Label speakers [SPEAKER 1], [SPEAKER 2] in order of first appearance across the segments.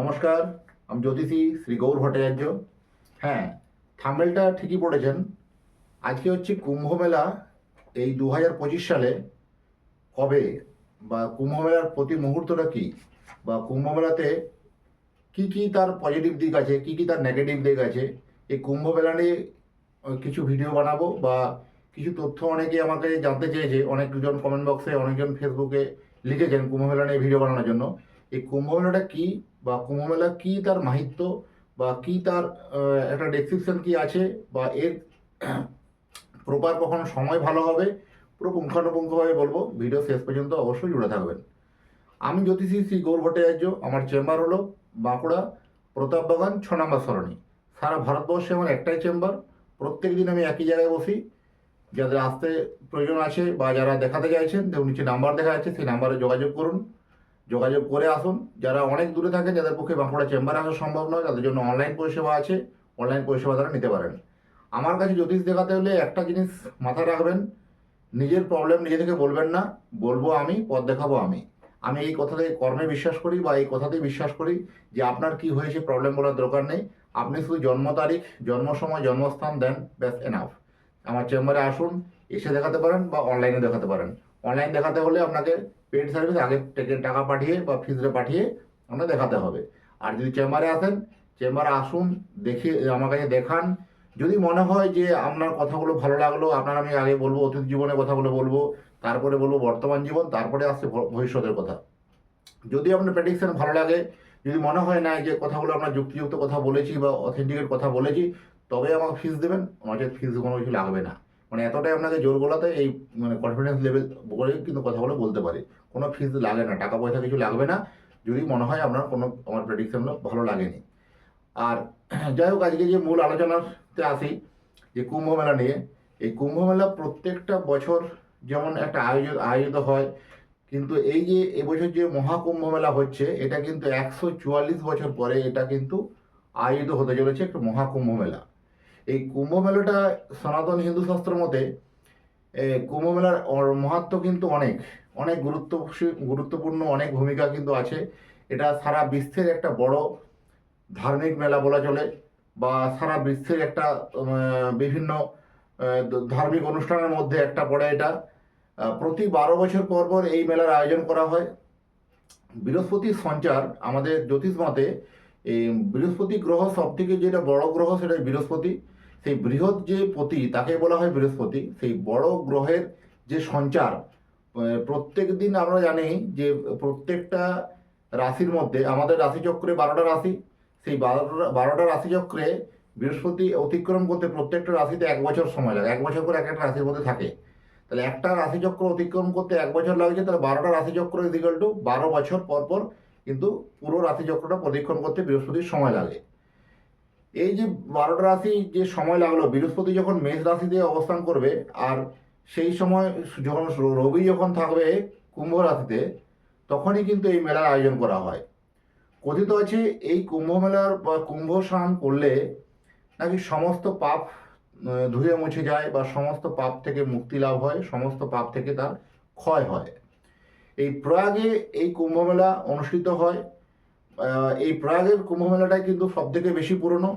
[SPEAKER 1] নমস্কার, আমি জ্যোতিষী শ্রী গৌর ভট্টাচার্য। হ্যাঁ থামেলটা ঠিকই পড়েছেন। আজকে হচ্ছে কুম্ভ মেলা এই দু হাজার পঁচিশ সালে কবে বা কুম্ভ মেলার প্রতি মুহূর্তটা কী? বা কুম্ভ মেলাতে কী কী তার পজিটিভ দিক আছে, কী কী তার নেগেটিভ দিক আছে? এই কুম্ভ মেলা নিয়ে কিছু ভিডিও বানাবো বা কিছু তথ্য অনেকে আমাকে জানতে চেয়েছে। অনেকজন কমেন্ট বক্সে অনেকজন ফেসবুকে লিখেছেন কুম্ভ মেলা নিয়ে ভিডিও বানানোর জন্য। এই কুম্ভ মেলাটা কী বা কুম্ভ মেলা কী তার মাহিত্য বা কী তার একটা ডেসক্রিপশন কী আছে বা এর প্রপার কখন সময় ভালো হবে? পুরো পুঙ্খানুপুঙ্খভাবে বলব। ভিডিও শেষ পর্যন্ত অবশ্যই জুড়ে থাকবেন। আমি জ্যোতিষী শ্রী গৌর ভট্টাচার্য, আমার চেম্বার হলো বাঁকুড়া প্রতাপবাগান ছ নম্বর সরণি। সারা ভারতবর্ষে আমার একটাই চেম্বার। প্রত্যেক দিন আমি একই জায়গায় বসি। যাদের আসতে প্রয়োজন আছে বা যারা দেখাতে চাইছেন দেখুন নিচে নাম্বার দেখা যাচ্ছে সেই নাম্বারে যোগাযোগ করুন। যোগাযোগ করে আসুন। যারা অনেক দূরে থাকেন, যাদের পক্ষে বাঁকুড়া চেম্বারে আসা সম্ভব নয়, তাদের জন্য অনলাইন পরিষেবা আছে। অনলাইন পরিষেবা তারা নিতে পারেন। আমার কাছে জ্যোতিষ দেখাতে হলে একটা জিনিস মাথায় রাখবেন, নিজের প্রবলেম নিজে থেকে বলবেন না। বলব আমি, পথ দেখাবো আমি। আমি এই কথাতে কর্মে বিশ্বাস করি বা এই কথাতেই বিশ্বাস করি যে আপনার কি হয়েছে প্রবলেম বলার দরকার নেই। আপনি শুধু জন্ম তারিখ, জন্ম সময়, জন্মস্থান দেন, ব্যাস এনাফ আমার চেম্বারে আসুন, এসে দেখাতে পারেন বা অনলাইনে দেখাতে পারেন। অনলাইন দেখাতে হলে আপনাকে পেড সার্ভিস আগে টাকা পাঠিয়ে বা ফিজে পাঠিয়ে আপনাকে দেখাতে হবে। আর যদি চেম্বারে আসেন চেম্বারে আসুন, দেখে, আমার কাছে দেখান। যদি মনে হয় যে আপনার কথাগুলো ভালো লাগল, আপনার আমি আগে বলব, অতীত জীবনের কথাগুলো বলব, তারপরে বলব বর্তমান জীবন, তারপরে আসছে ভবিষ্যতের কথা। যদি আপনার প্রেডিকশন ভালো লাগে, যদি মনে হয় না যে কথাগুলো আমরা যুক্তিযুক্ত কথা বলেছি বা অথেন্টিকেট কথা বলেছি, তবে আমাকে ফিস দেবেন নচেত ফিস কোনো কিছু লাগবে না। মানে এতটাই আপনাকে জোর গলাতে এই মানে কনফিডেন্স লেভেল করে কিন্তু কথাগুলো বলতে পারি। কোনো ফিস লাগে না, টাকা পয়সা কিছু লাগবে না। যদি মনে হয় আপনার কোনো, আমার প্রেডিকশনগুলো ভালো লাগেনি। আর যাই হোক, আজকে যে মূল আলোচনাতে আসি, যে কুম্ভ মেলা নিয়ে, এই কুম্ভ মেলা প্রত্যেকটা বছর যেমন একটা আয়োজিত আয়োজিত হয়, কিন্তু এই যে এবছর যে মহাকুম্ভ মেলা হচ্ছে, এটা কিন্তু একশো চুয়াল্লিশ বছর পরে এটা কিন্তু আয়োজিত হতে চলেছে একটা মহাকুম্ভ মেলা। এই কুম্ভ মেলাটা সনাতন হিন্দু শাস্ত্র মতে কুম্ভ মেলার মাহাত্ম্য কিন্তু অনেক অনেক গুরুত্ব, গুরুত্বপূর্ণ অনেক ভূমিকা কিন্তু আছে। এটা সারা বিশ্বের একটা বড় ধার্মিক মেলা বলা চলে বা সারা বিশ্বের একটা বিভিন্ন ধার্মিক অনুষ্ঠানের মধ্যে একটা পড়ে এটা। প্রতি বারো বছর পর পর এই মেলার আয়োজন করা হয়। বৃহস্পতির সঞ্চার আমাদের জ্যোতিষ মতে, এই বৃহস্পতি গ্রহ সব থেকে যেটা বড় গ্রহ সেটা বৃহস্পতি। সেই বৃহৎ যে পতি, তাকে বলা হয় বৃহস্পতি, সেই বড় গ্রহের যে সঞ্চার প্রত্যেক দিন আমরা জানি যে প্রত্যেকটা রাশির মধ্যে, আমাদের রাশিচক্রে বারোটা রাশি, সেই বারোটা বারোটা রাশিচক্রে বৃহস্পতি অতিক্রম করতে প্রত্যেকটা রাশিতে এক বছর সময় লাগে, এক বছর করে এক একটা রাশির মধ্যে থাকে। তাহলে একটা রাশিচক্র অতিক্রম করতে এক বছর লাগছে, তাহলে বারোটা রাশিচক্র ইজিক্যাল টু বারো বছর পর পর কিন্তু পুরো রাশিচক্রটা প্রদক্ষিণ করতে বৃহস্পতির সময় লাগে। এই যে বারোটা রাশি যে সময় লাগল, বৃহস্পতি যখন মেষ রাশিতে অবস্থান করবে, আর সেই সময় যখন রবি যখন থাকবে কুম্ভ রাশিতে, তখনই কিন্তু এই মেলার আয়োজন করা হয়। কথিত আছে, এই কুম্ভ মেলার বা কুম্ভ স্নান করলে নাকি সমস্ত পাপ ধুয়ে মুছে যায় বা সমস্ত পাপ থেকে মুক্তি লাভ হয়, সমস্ত পাপ থেকে তার ক্ষয় হয়। এই প্রয়াগে এই কুম্ভ মেলা অনুষ্ঠিত হয়। এই প্রয়াগের কুম্ভমেলাটাই কিন্তু সব থেকে বেশি পুরনো।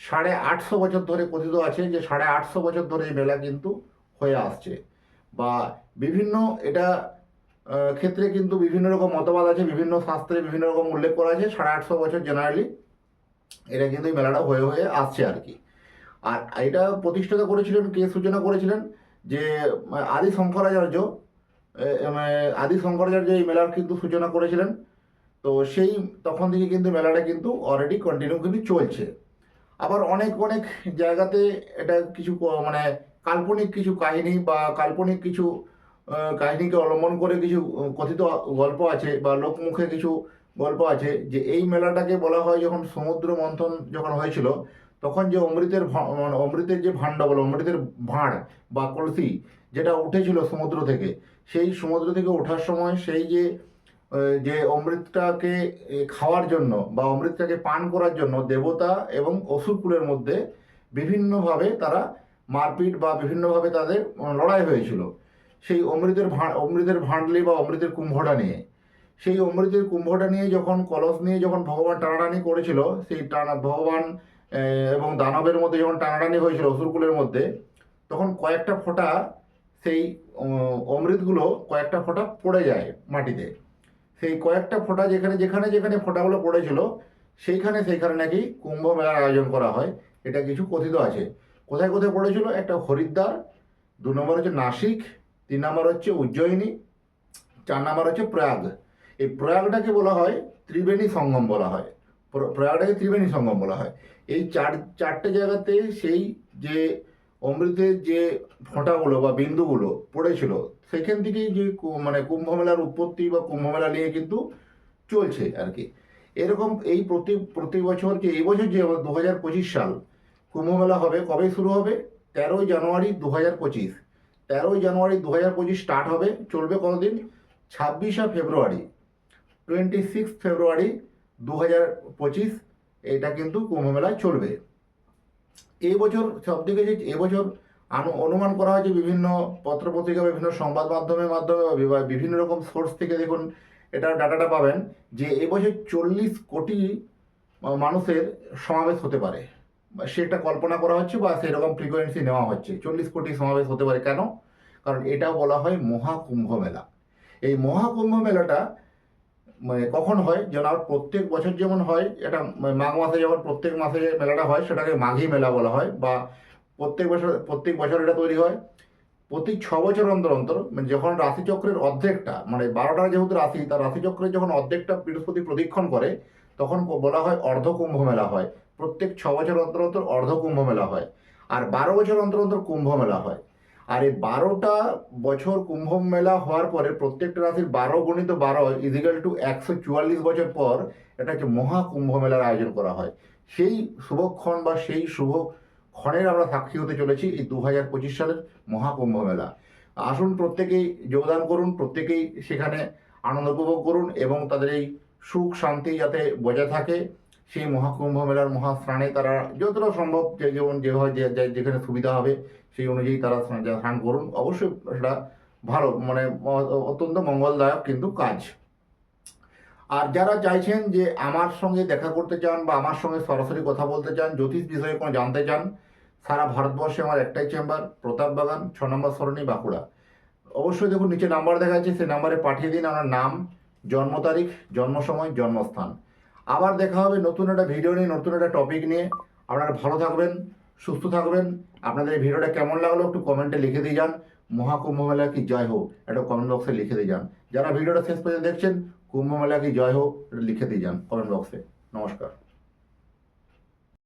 [SPEAKER 1] সাড়ে আটশো বছর ধরে কথিত আছে যে সাড়ে আটশো বছর ধরে এই মেলা কিন্তু হয়ে আসছে। বা বিভিন্ন এটা ক্ষেত্রে কিন্তু বিভিন্ন রকম মতবাদ আছে, বিভিন্ন শাস্ত্রে বিভিন্ন রকম উল্লেখ করা আছে। সাড়ে আটশো বছর জেনারেলি এটা কিন্তু এই মেলাটা হয়ে হয়ে আসছে আর কি। আর এটা প্রতিষ্ঠাতা করেছিলেন কে সূচনা করেছিলেন? যে আদি শঙ্করাচার্য আদি শঙ্করাচার্য এই মেলার কিন্তু সূচনা করেছিলেন। তো সেই তখন থেকে কিন্তু মেলাটা কিন্তু অলরেডি কন্টিনিউ কিন্তু চলছে। আবার অনেক অনেক জায়গাতে এটা কিছু মানে কাল্পনিক কিছু কাহিনী বা কাল্পনিক কিছু কাহিনীকে অবলম্বন করে কিছু কথিত গল্প আছে বা লোকমুখে কিছু গল্প আছে যে এই মেলাটাকে বলা হয় যখন সমুদ্র মন্থন যখন হয়েছিল, তখন যে অমৃতের মানে অমৃতের যে ভাণ্ড বলে অমৃতের ভাঁড় বা কলসি যেটা উঠেছিল সমুদ্র থেকে, সেই সমুদ্র থেকে ওঠার সময় সেই যে যে অমৃতটাকে খাওয়ার জন্য বা অমৃতটাকে পান করার জন্য দেবতা এবং অসুরকুলের মধ্যে বিভিন্নভাবে তারা মারপিট বা বিভিন্নভাবে তাদের লড়াই হয়েছিল। সেই অমৃতের ভা, অমৃতের ভাঁডলি বা অমৃতের কুম্ভটা নিয়ে। সেই অমৃতের কুম্ভটা নিয়ে যখন, কলস নিয়ে যখন ভগবান টানাটানি করেছিল, সেই টানা, ভগবান এবং দানবের মধ্যে যখন টানাটানি হয়েছিল অসুরকুলের মধ্যে, তখন কয়েকটা ফোঁটা সেই অমৃতগুলো কয়েকটা ফোঁটা পড়ে যায় মাটিতে। সেই কয়েকটা ফোঁটা যেখানে যেখানে যেখানে ফোঁটাগুলো পড়েছিল, সেইখানে সেইখানে নাকি কুম্ভ মেলার আয়োজন করা হয়। এটা কিছু কথিত আছে। কোথায় কোথায় পড়েছিল? একটা হরিদ্বার, দু নম্বর হচ্ছে নাসিক, তিন নম্বর হচ্ছে উজ্জয়িনী, চার নম্বর হচ্ছে প্রয়াগ। এই প্রয়াগটাকে বলা হয় ত্রিবেণী সঙ্গম বলা হয়। প্র- প্রয়াগটাকে ত্রিবেণী সঙ্গম বলা হয়। এই চার, চারটে জায়গাতে সেই যে অমৃতের যে ফোঁটাগুলো বা বিন্দুগুলো পড়েছিল, সেখান থেকেই যে মানে কুম্ভ মেলার উৎপত্তি বা কুম্ভ মেলা নিয়ে কিন্তু চলছে আর কি। এরকম এই প্রতি প্রতি বছর যে এই বছর যে দু হাজার পঁচিশ সাল কুম্ভ মেলা হবে, কবে শুরু হবে? তেরোই জানুয়ারি দু হাজার পঁচিশ। তেরোই জানুয়ারি দু হাজার পঁচিশ স্টার্ট হবে, চলবে কতদিন? ছাব্বিশে ফেব্রুয়ারি। টোয়েন্টি সিক্স ফেব্রুয়ারি দু হাজার পঁচিশ, এটা কিন্তু কুম্ভ মেলায় চলবে। এই বছর সব থেকে যে এবছর অনুমান করা হয়েছে বিভিন্ন পত্রপত্রিকা, বিভিন্ন সংবাদ মাধ্যমের মাধ্যমে বা বিভিন্ন রকম সোর্স থেকে দেখুন এটা ডাটাটা পাবেন যে এবছর চল্লিশ কোটি মানুষের সমাবেশ হতে পারে। সেটা কল্পনা করা হচ্ছে বা সেরকম ফ্রিকোয়েন্সি নেওয়া হচ্ছে। চল্লিশ কোটি সমাবেশ হতে পারে। কেন? কারণ এটা বলা হয় মহাকুম্ভ মেলা। এই মহাকুম্ভ মেলাটা মানে কখন হয়? যেন আর প্রত্যেক বছর যেমন হয়, এটা মাঘ মাসে যখন প্রত্যেক মাসে যে মেলাটা হয়, সেটাকে মাঘী মেলা বলা হয় বা প্রত্যেক বছর প্রত্যেক বছর এটা তৈরি হয়। প্রতি ছ বছর অন্তর অন্তর মানে যখন রাশিচক্রের অর্ধেকটা মানে বারোটা যেহেতু রাশি তার রাশিচক্রের যখন অর্ধেকটা বৃহস্পতি প্রদক্ষিণ করে, তখন বলা হয় অর্ধ কুম্ভ মেলা হয়। প্রত্যেক ছ বছর অন্তর অন্তর অর্ধ কুম্ভ মেলা হয়। আর বারো বছর অন্তর অন্তর কুম্ভ মেলা হয়। আর এই বারোটা বছর কুম্ভ মেলা হওয়ার পরে প্রত্যেকটা রাশির বারো গণিত বারো ইজিক্যাল টু একশো চুয়াল্লিশ বছর পর এটা হচ্ছে মহা কুম্ভ মেলার আয়োজন করা হয়। সেই শুভক্ষণ বা সেই শুভ ক্ষণের আমরা সাক্ষী হতে চলেছি এই দু হাজার পঁচিশ সালের মহাকুম্ভ মেলা আসুন প্রত্যেকেই যোগদান করুন, প্রত্যেকেই সেখানে আনন্দ উপভোগ করুন এবং তাদের এই সুখ শান্তি যাতে বজায় থাকে। সেই মহাকুম্ভ মেলার মহাস্নানে তারা যতটা সম্ভব যে যেমন যেভাবে যেখানে সুবিধা হবে, সেই অনুযায়ী তারা স্নান করুন। অবশ্যই সেটা ভালো মানে অত্যন্ত মঙ্গলদায়ক কিন্তু কাজ। আর যারা চাইছেন যে আমার সঙ্গে দেখা করতে চান বা আমার সঙ্গে সরাসরি কথা বলতে চান, জ্যোতিষ বিষয়ে কোনো জানতে চান, সারা ভারতবর্ষে আমার একটাই চেম্বার, প্রতাপ বাগান, ছ নম্বর সরণি, বাঁকুড়া। অবশ্যই দেখুন, নিচে নাম্বার দেখা যাচ্ছে সেই নাম্বারে পাঠিয়ে দিন। আমার নাম, জন্ম তারিখ, জন্ম সময়, জন্মস্থান। আবার দেখা হবে নতুন একটা ভিডিও নিয়ে, নতুন একটা টপিক নিয়ে। আপনারা ভালো থাকবেন, সুস্থ থাকবেন। আপনাদের এই ভিডিওটা কেমন লাগল একটু কমেন্টে লিখে দিয়ে যান। মহাকুম্ভ মেলা কি জয় হোক, একটা কমেন্ট বক্সে লিখে দিয়ে যান। যারা ভিডিওটা শেষ পর্যন্ত দেখছেন, কুম্ভ মেলা কি জয় হোক, এটা লিখে দিয়ে যান কমেন্ট বক্সে নমস্কার।